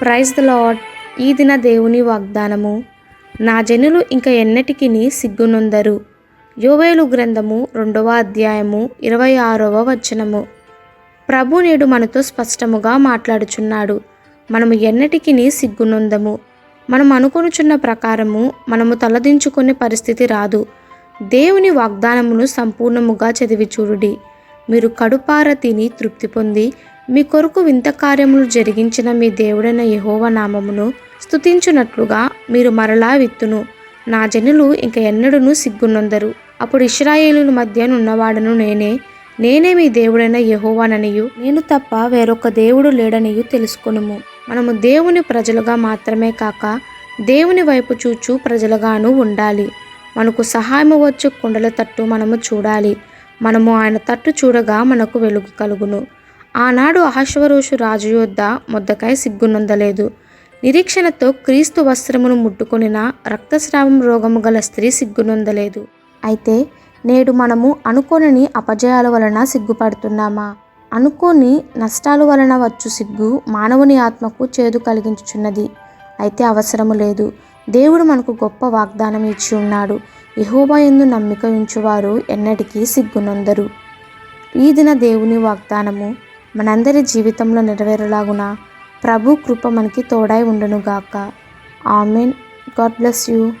Praise the lord ఈ దిన దేవుని వాగ్దానము. నా జనులు ఇంక ఎన్నటికి సిగ్గునొందరు. యోవేలు గ్రంథము రెండవ అధ్యాయము ఇరవై ఆరవ వచనము. ప్రభు నేడు మనతో స్పష్టముగా మాట్లాడుచున్నాడు. మనము ఎన్నటికి సిగ్గునొందము. మనం అనుకొనుచున్న ప్రకారము మనము తలదించుకునే పరిస్థితి రాదు. దేవుని వాగ్దానమును సంపూర్ణముగా చదివి చూడుడి మీరు కడుపార తిని తృప్తి పొంది మీ కొరకు వింత కార్యములు జరిగించిన మీ దేవుడైన యహోవ నామమును స్తుతించున్నట్లుగా మీరు మరలా విత్తును. నా జనులు ఇంక ఎన్నడూను సిగ్గునొందరు. అప్పుడు ఇస్రాయేలుల మధ్య నున్నవాడను నేనే. నేనే మీ దేవుడైన యహోవాననియు. నేను తప్ప వేరొక దేవుడు లేడనియు తెలుసుకునుము. మనము దేవుని ప్రజలుగా మాత్రమే కాక దేవుని వైపు చూచు ప్రజలుగాను ఉండాలి. మనకు సహాయము వచ్చే కుండల తట్టు మనము చూడాలి. మనము ఆయన తట్టు చూడగా మనకు వెలుగు కలుగును. ఆనాడు అహశ్వరోషు రాజు యొద్ద మొద్దకాయ సిగ్గునందలేదు. నిరీక్షణతో క్రీస్తు వస్త్రమును ముట్టుకొనిన రక్తస్రావం రోగము గల స్త్రీ సిగ్గునందలేదు. అయితే నేడు మనము అనుకోని అపజయాల వలన సిగ్గుపడుతున్నామా? అనుకోని నష్టాల వలన వచ్చు సిగ్గు మానవుని ఆత్మకు చేదు కలిగించుచున్నది. అయితే అవసరము లేదు. దేవుడు మనకు గొప్ప వాగ్దానం ఇచ్చి ఉన్నాడు. యెహోవా ఎందు నమ్మిక ఉంచువారు ఎన్నటికీ సిగ్గునొందరు. ఈ దిన దేవుని వాగ్దానము మనందరి జీవితంలో నెరవేరలాగున ప్రభు కృప మనకి తోడై ఉండునుగాక. ఆమెన్. God bless you.